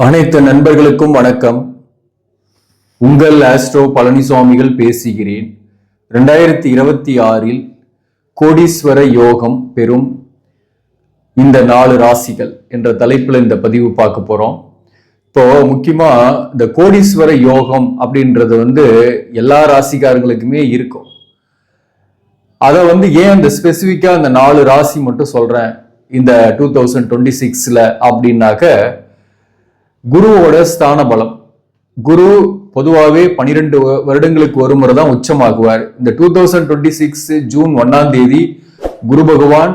அனைத்து நண்பர்களுக்கும் வணக்கம். உங்கள் ஆஸ்ட்ரோ பழனிசுவாமிகள் பேசுகிறேன். ரெண்டாயிரத்தி இருபத்தி ஆறில் கோடீஸ்வர யோகம் பெறும் இந்த நாலு ராசிகள் என்ற தலைப்பில் இந்த பதிவு பார்க்க போறோம். இப்போ முக்கியமா இந்த கோடீஸ்வர யோகம் அப்படின்றது வந்து எல்லா ராசிக்காரங்களுக்குமே இருக்கும். அதை வந்து ஏன் அந்த ஸ்பெசிஃபிக்காக அந்த நாலு ராசி மட்டும் சொல்றேன்? இந்த டூ தௌசண்ட் டுவெண்ட்டி சிக்ஸில் அப்படின்னாக்க குருவோட ஸ்தான பலம் குரு பொதுவாகவே பனிரெண்டு வருடங்களுக்கு ஒரு முறை தான் உச்சமாகுவார். இந்த two thousand twenty six June ஒன்னாம் தேதி குரு பகவான்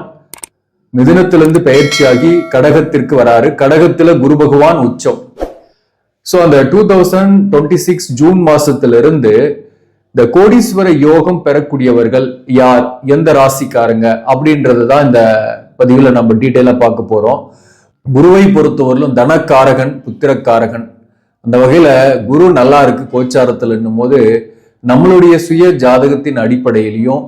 மிதுனத்திலிருந்து பயிற்சியாகி கடகத்திற்கு வராரு. கடகத்துல குரு பகவான் உச்சம். ஸோ அந்த two thousand twenty six June மாசத்திலிருந்து இந்த கோடீஸ்வர யோகம் பெறக்கூடியவர்கள் யார்? எந்த ராசிக்காரங்க? அப்படின்றது தான் இந்த பதிவில் நம்ம டீட்டெயிலாக பார்க்க போறோம். குருவை பொறுத்தவரையிலும் தனக்காரகன் புத்திரக்காரகன். அந்த வகையில் குரு நல்லா இருக்கு கோச்சாரத்தில் போது நம்மளுடைய சுய ஜாதகத்தின் அடிப்படையிலையும்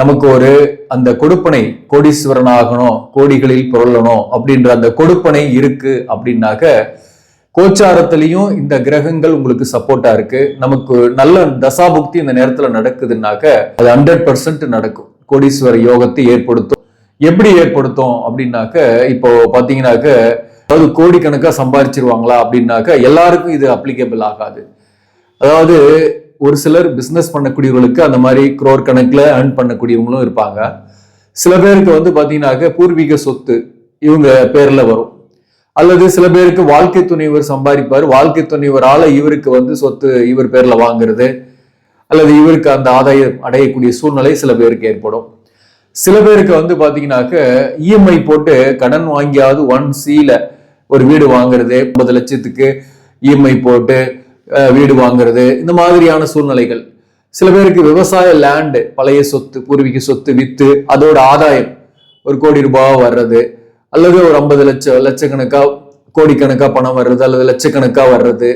நமக்கு ஒரு அந்த கொடுப்பனை கோடீஸ்வரன் ஆகணும் கோடிகளில் பொருளணும் அப்படின்ற அந்த கொடுப்பனை இருக்கு அப்படின்னாக்க கோச்சாரத்திலையும் இந்த கிரகங்கள் உங்களுக்கு சப்போர்ட்டா இருக்கு. நமக்கு நல்ல தசாபுக்தி இந்த நேரத்துல நடக்குதுன்னாக்க அது ஹண்ட்ரட் பர்சன்ட் நடக்கும். கோடீஸ்வர யோகத்தை ஏற்படுத்தும். எப்படி ஏற்படுத்தும் அப்படின்னாக்க இப்போ பார்த்தீங்கன்னாக்க அதாவது கோடிக்கணக்காக சம்பாதிச்சிருவாங்களா அப்படின்னாக்க எல்லாருக்கும் இது அப்ளிகபிள் ஆகாது. அதாவது ஒரு சிலர் பிஸ்னஸ் பண்ணக்கூடியவர்களுக்கு அந்த மாதிரி குரோர் கணக்கில் ஏர்ன் பண்ணக்கூடியவங்களும் இருப்பாங்க. சில பேருக்கு வந்து பார்த்தீங்கன்னாக்க பூர்வீக சொத்து இவங்க பேரில் வரும். அல்லது சில பேருக்கு வாழ்க்கை துணைவர் சம்பாதிப்பார். வாழ்க்கை துணைவரால் இவருக்கு வந்து சொத்து இவர் பேரில் வாங்குறது. அல்லது இவருக்கு அந்த ஆதாயம் அடையக்கூடிய சூழ்நிலை சில பேருக்கு ஏற்படும். சில பேருக்கு வந்து பாத்தீங்கன்னாக்க இஎம்ஐ போட்டு கடன் வாங்கியாவது ஒன் சில ஒரு வீடு வாங்குறது ஐம்பது லட்சத்துக்கு இஎம்ஐ போட்டு வீடு வாங்குறது இந்த மாதிரியான சூழ்நிலைகள். சில பேருக்கு விவசாய லேண்டு பழைய சொத்து பூர்வீக சொத்து வித்து அதோட ஆதாயம் ஒரு கோடி ரூபாய் வர்றது அல்லது ஒரு ஐம்பது லட்சம் லட்சக்கணக்கா கோடிக்கணக்கா பணம் வர்றது அல்லது லட்சக்கணக்கா வர்றது.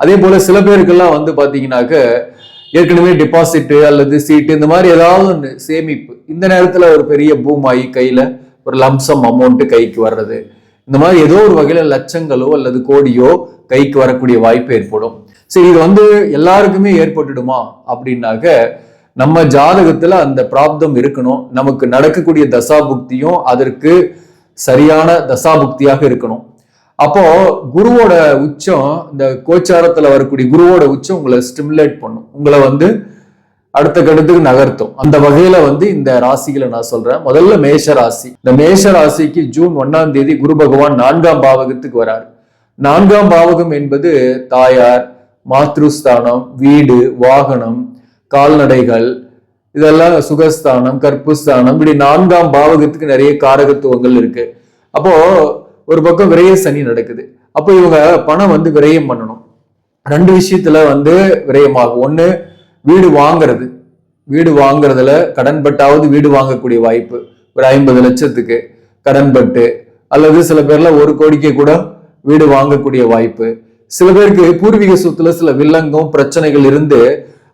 அதே போல சில பேருக்கெல்லாம் வந்து பாத்தீங்கன்னாக்க ஏற்கனவே டெபாசிட் அல்லது சீட்டு இந்த மாதிரி ஏதாவது ஒன்று சேமிப்பு. இந்த நேரத்தில் ஒரு பெரிய பூமாயி கையில் ஒரு லம்சம் அமௌண்ட்டு கைக்கு வர்றது. இந்த மாதிரி ஏதோ ஒரு வகையில் லட்சங்களோ அல்லது கோடியோ கைக்கு வரக்கூடிய வாய்ப்பு ஏற்படும். சரி இது வந்து எல்லாருக்குமே ஏற்பட்டுடுமா? அப்படின்னாக்க நம்ம ஜாதகத்துல அந்த பிராப்தம் இருக்கணும். நமக்கு நடக்கக்கூடிய தசாபுக்தியும் அதற்கு சரியான தசாபுக்தியாக இருக்கணும். அப்போ குருவோட உச்சம் இந்த கோச்சாரத்துல வரக்கூடிய குருவோட உச்சம் உங்களை ஸ்டிமுலேட் பண்ணும். உங்களை வந்து அடுத்த கட்டத்துக்கு நகர்த்தும். அந்த வகையில வந்து இந்த ராசிகளை நான் சொல்றேன். முதல்ல மேஷ ராசி இந்த மேஷ ராசிக்கு ஜூன் ஒன்னாம் தேதி குரு பகவான் நான்காம் பாவகத்துக்கு வராரு. நான்காம் பாவகம் என்பது தாயார் மாத்ருஸ்தானம் வீடு வாகனம் கால்நடைகள் இதெல்லாம் சுகஸ்தானம் கற்புஸ்தானம் இப்படி நான்காம் பாவகத்துக்கு நிறைய காரகத்துவங்கள் இருக்கு. அப்போ ஒரு பக்கம் விரைய சனி நடக்குது. அப்போ இவங்க பணம் வந்து விரயம் பண்ணணும். ரெண்டு விஷயத்துல வந்து விரயமாகும். ஒன்று வீடு வாங்குறது. வீடு வாங்குறதுல கடன்பட்டாவது வீடு வாங்கக்கூடிய வாய்ப்பு. ஒரு ஐம்பது லட்சத்துக்கு கடன்பட்டு அல்லது சில பேர்ல ஒரு கோடிக்கு கூட வீடு வாங்கக்கூடிய வாய்ப்பு. சில பேருக்கு பூர்வீக சொத்துல சில வில்லங்கம் பிரச்சனைகள் இருந்து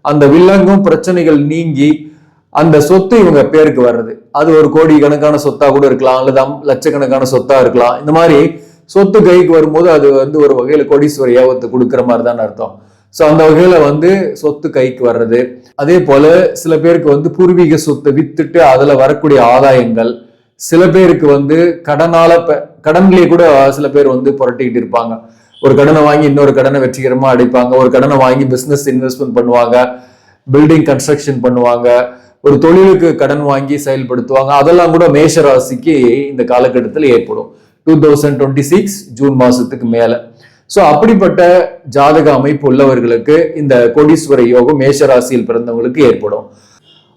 அந்த வில்லங்கம் பிரச்சனைகள் நீங்கி அந்த சொத்து இவங்க பேருக்கு வர்றது. அது ஒரு கோடி கணக்கான சொத்தா கூட இருக்கலாம் அல்லது லட்சக்கணக்கான சொத்தா இருக்கலாம். இந்த மாதிரி சொத்து கைக்கு வரும்போது அது வந்து ஒரு வகையில கோடீஸ்வர யோகத்தை கொடுக்குற மாதிரி தான் அர்த்தம். ஸோ அந்த வகையில வந்து சொத்து கைக்கு வர்றது. அதே போல சில பேருக்கு வந்து பூர்வீக சொத்தை வித்துட்டு அதுல வரக்கூடிய ஆதாயங்கள். சில பேருக்கு வந்து கடனால ப- கூட சில பேர் வந்து புரட்டிக்கிட்டு இருப்பாங்க. ஒரு கடனை வாங்கி இன்னொரு கடனை வெற்றிகரமா அடைப்பாங்க. ஒரு கடனை வாங்கி பிசினஸ் இன்வெஸ்ட்மெண்ட் பண்ணுவாங்க. பில்டிங் கன்ஸ்ட்ரக்ஷன் பண்ணுவாங்க. ஒரு தொழிலுக்கு கடன் வாங்கி செயல்படுத்துவாங்க. அதெல்லாம் கூட மேஷ ராசிக்கு இந்த காலகட்டத்தில் ஏற்படும். Two thousand twenty six June மாசத்துக்கு மேல. ஸோ அப்படிப்பட்ட ஜாதக அமைப்பு உள்ளவர்களுக்கு இந்த கோடீஸ்வர யோகம் மேஷ ராசியில் பிறந்தவங்களுக்கு ஏற்படும்.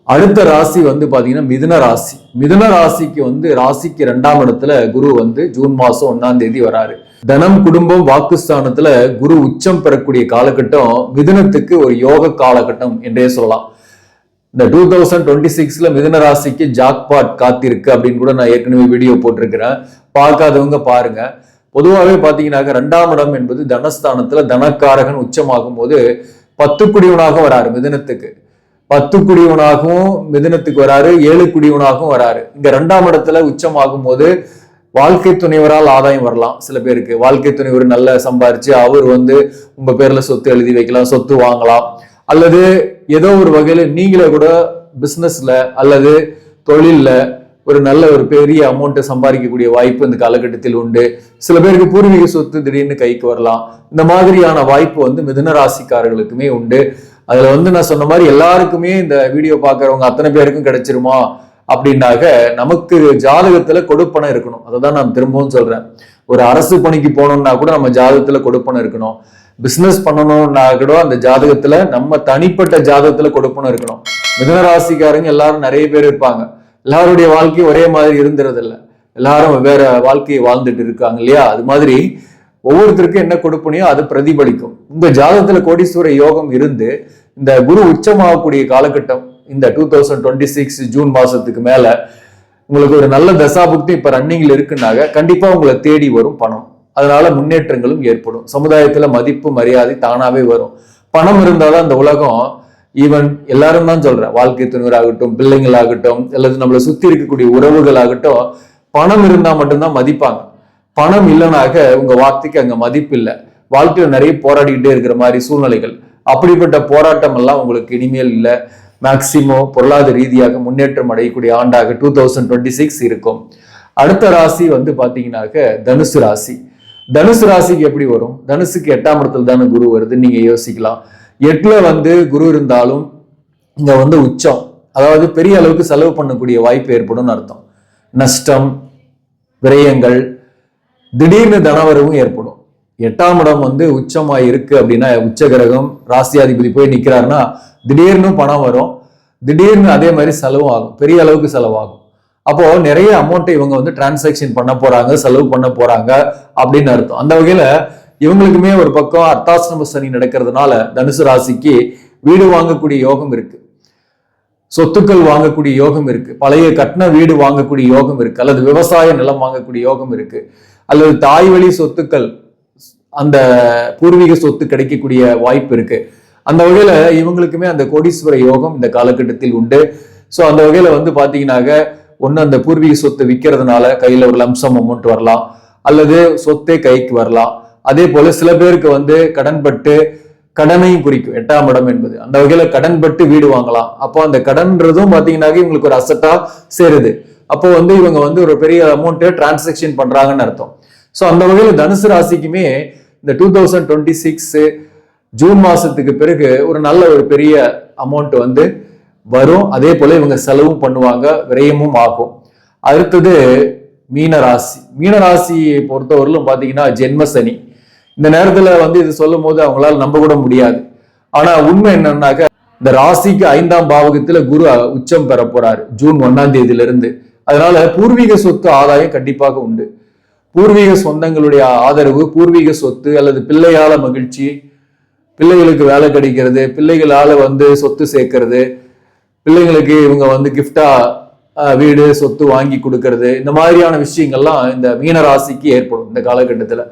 அடுத்த ராசி வந்து பாத்தீங்கன்னா மிதுன ராசி. மிதுன ராசிக்கு வந்து ராசிக்கு ரெண்டாம் இடத்துல குரு வந்து ஜூன் மாசம் ஒன்னாம் தேதி வராரு. தனம் குடும்பம் வாக்குஸ்தானத்துல குரு உச்சம் பெறக்கூடிய காலகட்டம் மிதுனத்துக்கு ஒரு யோக காலகட்டம் என்றே சொல்லலாம். இந்த டூ தௌசண்ட் டுவெண்ட்டி சிக்ஸ்ல மிதன ராசிக்கு ஜாக்பாட் காத்திருக்கு அப்படின்னு கூட நான் ஏற்கனவே வீடியோ போட்டிருக்கிறேன். பார்க்காதவங்க பாருங்க. பொதுவாகவே பார்த்தீங்கன்னாக்க ரெண்டாம் இடம் என்பது தனஸ்தானத்துல தனக்காரகன் உச்சமாகும் போது பத்து குடியவனாக வராரு மிதனத்துக்கு. பத்து குடியவனாகவும் மிதனத்துக்கு வராரு ஏழு குடியவனாகவும் வராரு. இங்க ரெண்டாம் இடத்துல உச்சமாகும் போது வாழ்க்கை துணைவரால் ஆதாயம் வரலாம் சில பேருக்கு. வாழ்க்கை துணைவர் நல்லா சம்பாரிச்சு அவர் வந்து உங்க பேர்ல சொத்து எழுதி வைக்கலாம் சொத்து வாங்கலாம். அல்லது ஏதோ ஒரு வகையில் நீங்களே கூட பிஸ்னஸில் அல்லது தொழில்ல ஒரு நல்ல ஒரு பெரிய அமௌண்ட்டை சம்பாதிக்கக்கூடிய வாய்ப்பு இந்த காலகட்டத்தில் உண்டு. சில பேருக்கு பூர்வீக சொத்து திடீர்னு கைக்கு வரலாம். இந்த மாதிரியான வாய்ப்பு வந்து மிதுன ராசிக்காரர்களுக்குமே உண்டு. அதில் வந்து நான் சொன்ன மாதிரி எல்லாருக்குமே இந்த வீடியோ பார்க்குறவங்க அத்தனை பேருக்கும் கிடைச்சிருமா? அப்படின்னாக நமக்கு ஜாதகத்துல கொடுப்பணம் இருக்கணும். அதை தான் நான் திரும்பவும் சொல்றேன். ஒரு அரசு பணிக்கு போனோம்னா கூட நம்ம ஜாதகத்துல கொடுப்பணம் இருக்கணும். பிசினஸ் பண்ணணும்னா கூட அந்த ஜாதகத்துல நம்ம தனிப்பட்ட ஜாதகத்துல கொடுப்பணும் இருக்கணும். மிதனராசிக்காரங்க எல்லாரும் நிறைய பேர் இருப்பாங்க. எல்லாருடைய வாழ்க்கை ஒரே மாதிரி இருந்துறது இல்ல எல்லாரும் வேற வாழ்க்கையை வாழ்ந்துட்டு இருக்காங்க இல்லையா? அது மாதிரி ஒவ்வொருத்தருக்கும் என்ன கொடுப்பனையோ அது பிரதிபலிக்கும். உங்க ஜாதகத்துல கோடீஸ்வர யோகம் இருந்து இந்த குரு உச்சமாகக்கூடிய காலகட்டம் இந்த two thousand twenty six June மாசத்துக்கு மேல உங்களுக்கு ஒரு நல்ல தசாபுக்தி இப்ப ரன்னிங்ல இருக்குன்னாக கண்டிப்பா உங்களை தேடி வரும் பணம். அதனால முன்னேற்றங்களும் ஏற்படும். சமுதாயத்துல மதிப்பு மரியாதை தானாவே வரும். பணம் இருந்தாதான் அந்த உலகம் ஈவன் எல்லாரும் தான் சொல்றேன். வாழ்க்கை துணிவராகட்டும் பிள்ளைங்களாகட்டும் அல்லது நம்மளை சுத்தி இருக்கக்கூடிய உறவுகளாகட்டும் பணம் இருந்தா மட்டும்தான் மதிப்பாங்க. பணம் இல்லைனாக உங்க வார்த்தைக்கு அங்க மதிப்பு இல்லை. வாழ்க்கையில நிறைய போராடிக்கிட்டே இருக்கிற மாதிரி சூழ்நிலைகள். அப்படிப்பட்ட போராட்டம் எல்லாம் உங்களுக்கு இனிமேல் இல்லை. மேக்சிமம் பொருளாதார ரீதியாக முன்னேற்றம் அடையக்கூடிய ஆண்டாக டூ தௌசண்ட் டுவெண்ட்டி சிக்ஸ் இருக்கும். அடுத்த ராசி வந்து பாத்தீங்கன்னாக்க தனுசு ராசி. தனுசு ராசிக்கு எப்படி வரும்? தனுசுக்கு எட்டாம் இடத்துல தானே குரு வருது நீங்க யோசிக்கலாம். எட்டில் வந்து குரு இருந்தாலும் இங்கே வந்து உச்சம். அதாவது பெரிய அளவுக்கு செலவு பண்ணக்கூடிய வாய்ப்பு ஏற்படும்னு அர்த்தம். நஷ்டம் விரயங்கள் திடீர்னு தனவரவும் ஏற்படும். எட்டாம் இடம் வந்து உச்சமாக இருக்கு அப்படின்னா உச்ச கிரகம் ராசியாதிபதி போய் நிற்கிறாருன்னா திடீர்னு பணம் வரும். திடீர்னு அதே மாதிரி செலவும் ஆகும். பெரிய அளவுக்கு செலவாகும். அப்போ நிறைய அமௌண்ட்டை இவங்க வந்து டிரான்சாக்ஷன் பண்ண போறாங்க செலவு பண்ண போறாங்க அப்படின்னு அர்த்தம். அந்த வகையில இவங்களுக்குமே ஒரு பக்கம் அர்த்தாசிரம சனி நடக்கிறதுனால தனுசு ராசிக்கு வீடு வாங்கக்கூடிய யோகம் இருக்கு. சொத்துக்கள் வாங்கக்கூடிய யோகம் இருக்கு. பழைய கட்டின வீடு வாங்கக்கூடிய யோகம் இருக்கு. அல்லது விவசாய நிலம் வாங்கக்கூடிய யோகம் இருக்கு. அல்லது தாய் வழி சொத்துக்கள் அந்த பூர்வீக சொத்து கிடைக்கக்கூடிய வாய்ப்பு இருக்கு. அந்த வகையில இவங்களுக்குமே அந்த கோடீஸ்வர யோகம் இந்த காலகட்டத்தில் உண்டு. ஸோ அந்த வகையில வந்து பாத்தீங்கன்னாக்க ஒன்று அந்த பூர்வீக சொத்தை விற்கிறதுனால கையில் ஒரு லம்சம் அமௌண்ட் வரலாம். அல்லது சொத்தே கைக்கு வரலாம். அதே போல சில பேருக்கு வந்து கடன்பட்டு கடனையும் குறிக்கும். எட்டாம் இடம் என்பது. அந்த வகையில கடன்பட்டு வீடு வாங்கலாம். அப்போ அந்த கடன்றதும் பாத்தீங்கன்னாக்க இவங்களுக்கு ஒரு அசட்டா சேருது. அப்போ வந்து இவங்க வந்து ஒரு பெரிய அமௌண்ட் டிரான்சாக்ஷன் பண்றாங்கன்னு அர்த்தம். ஸோ அந்த வகையில தனுசு ராசிக்குமே இந்த two thousand twenty six June மாசத்துக்கு பிறகு ஒரு நல்ல ஒரு பெரிய அமௌண்ட் வந்து வரும். அதே போல இவங்க செலவும் பண்ணுவாங்க விரயமும் ஆகும். அடுத்தது மீனராசி. மீனராசியை பொறுத்தவரையிலும் பார்த்தீங்கன்னா ஜென்மசனி இந்த நேரத்தில் வந்து இது சொல்லும் போது அவங்களால நம்ப கூட முடியாது. ஆனா உண்மை என்னன்னாக்க இந்த ராசிக்கு ஐந்தாம் பாவகத்துல குரு உச்சம் பெற போறாரு. ஜூன் ஒன்னாம் தேதியிலிருந்து. அதனால பூர்வீக சொத்து ஆதாயம் கண்டிப்பாக உண்டு. பூர்வீக சொந்தங்களுடைய ஆதரவு பூர்வீக சொத்து அல்லது பிள்ளையால மகிழ்ச்சி பிள்ளைகளுக்கு வேலை கிடைக்கிறது பிள்ளைகளால வந்து சொத்து சேர்க்கறது பிள்ளைங்களுக்கு இவங்க வந்து கிஃப்டா வீடு சொத்து வாங்கி கொடுக்கறது இந்த மாதிரியான விஷயங்கள்லாம் இந்த மீனராசிக்கு ஏற்படும் இந்த காலகட்டத்தில்.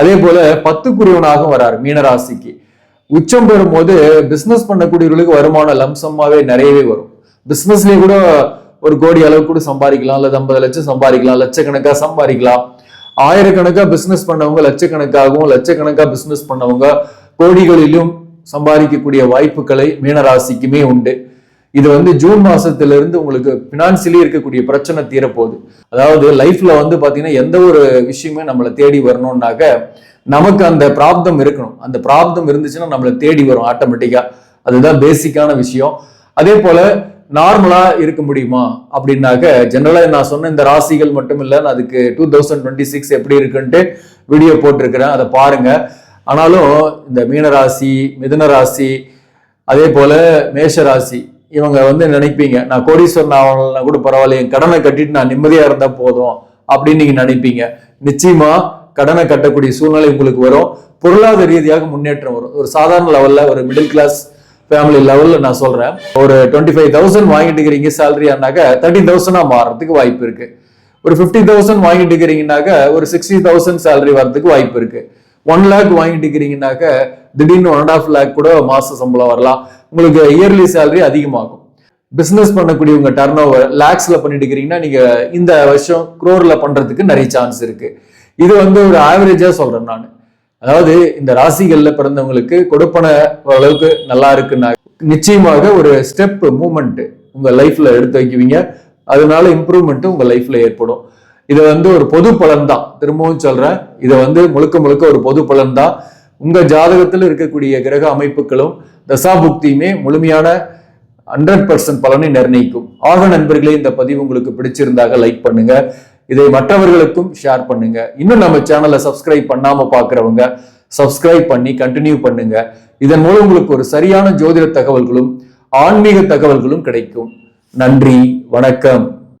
அதே போல பத்துக்குரியவனாகவும் வராரு மீனராசிக்கு. உச்சம் பெறும்போது பிஸ்னஸ் பண்ணக்கூடியவர்களுக்கு வருமானம் லம்சமாவே நிறையவே வரும். பிஸ்னஸ்லேயே கூட ஒரு கோடி அளவு கூட சம்பாதிக்கலாம் அல்லது ஐம்பது லட்சம் சம்பாதிக்கலாம் லட்சக்கணக்காக சம்பாதிக்கலாம். ஆயிரக்கணக்காக பிஸ்னஸ் பண்ணவங்க லட்சக்கணக்காகவும் லட்சக்கணக்காக பிஸ்னஸ் பண்ணவங்க கோடிகளிலும் சம்பாதிக்கக்கூடிய வாய்ப்புகளை மீனராசிக்குமே உண்டு. இது வந்து ஜூன் மாசத்துல இருந்து உங்களுக்கு பினான்சியலி இருக்கக்கூடிய பிரச்சனை தீரப்போகுது. அதாவது லைஃப்ல வந்து பாத்தீங்கன்னா எந்த ஒரு விஷயமே நம்மளை தேடி வரணும்னாக்க நமக்கு அந்த பிராப்தம் இருக்கணும். அந்த பிராப்தம் இருந்துச்சுன்னா நம்மளை தேடி வரும் ஆட்டோமேட்டிக்கா அதுதான் பேசிக்கான விஷயம். அதே போல நார்மலா இருக்க முடியுமா? அப்படின்னாக்க ஜென்ரலா நான் சொன்ன இந்த ராசிகள் மட்டும் இல்ல நான் அதுக்கு டூ தௌசண்ட் டுவெண்ட்டி சிக்ஸ் எப்படி இருக்குன்ட்டு வீடியோ போட்டிருக்கிறேன். அதை பாருங்க. ஆனாலும் இந்த மீனராசி மிதுன ராசி அதே போல மேஷ ராசி இவங்க வந்து நினைப்பீங்க? நான் கோடீஸ்வரன் ஆகணும்னா கூட பரவாயில்ல என் கடனை கட்டிட்டு நான் நிம்மதியா இருந்தா போதும் அப்படின்னு நீங்க நினைப்பீங்க. நிச்சயமா கடனை கட்டக்கூடிய சூழ்நிலை உங்களுக்கு வரும். பொருளாதார ரீதியாக முன்னேற்றம் வரும். ஒரு சாதாரண லெவல்ல ஒரு மிடில் கிளாஸ் ஃபேமிலி லெவலில் நான் சொல்கிறேன் ஒரு டுவெண்ட்டி ஃபைவ் தௌசண்ட் வாங்கிட்டு இருக்கிறீங்க சேலரியானாக்க தேர்ட்டி தௌசண்டாக மாறதுக்கு வாய்ப்பு இருக்கு. ஒரு ஃபிஃப்டி தௌசண்ட் வாங்கிட்டு இருக்கிறீங்கனாக்க ஒரு சிக்ஸ்டி தௌசண்ட் சேலரி வரதுக்கு வாய்ப்பு இருக்கு. ஒன் லேக் வாங்கிட்டு இருக்கிறீங்கனாக்க திடீர்னு ஒன் அண்ட் ஆஃப் லேக் கூட மாத சம்பளம் வரலாம். உங்களுக்கு இயர்லி சேலரி அதிகமாகும். பிசினஸ் பண்ணக்கூடியவங்க டர்ன் ஓவர் லேக்ஸ்ல பண்ணிட்டு இருக்கிறீங்கன்னா நீங்க இந்த வருஷம் குரோர்ல பண்றதுக்கு நிறைய சான்ஸ் இருக்கு. இது வந்து ஒரு ஆவரேஜா சொல்றேன் நான். அதாவது இந்த ராசிகள்ல பிறந்தவங்களுக்கு கொடுப்பன ஓரளவுக்கு நல்லா இருக்குன்னா நிச்சயமாக ஒரு ஸ்டெப் மூமெண்ட் உங்க லைஃப்ல எடுத்து வைக்குவீங்க. அதனால இம்ப்ரூவ்மெண்ட் உங்க லைஃப்ல ஏற்படும். இது வந்து ஒரு பொது பலன் தான் திரும்பவும் சொல்றேன் இதை வந்து முழுக்க முழுக்க ஒரு பொது பலன் தான் உங்க ஜாதகத்தில் இருக்கக்கூடிய கிரக அமைப்புகளும் தசாபுக்தியுமே முழுமையான ஹண்ட்ரட் பர்சன்ட் பலனை நிர்ணயிக்கும். ஆக நண்பர்களே இந்த பதிவு உங்களுக்கு பிடிச்சிருந்தாக லைக் பண்ணுங்க. இதை மற்றவர்களுக்கும் ஷேர் பண்ணுங்க. இன்னும் நம்ம சேனலை சப்ஸ்கிரைப் பண்ணாம பாக்குறவங்க சப்ஸ்கிரைப் பண்ணி கண்டினியூ பண்ணுங்க. இதன் மூலம் உங்களுக்கு ஒரு சரியான ஜோதிட தகவல்களும் ஆன்மீக தகவல்களும் கிடைக்கும். நன்றி வணக்கம்.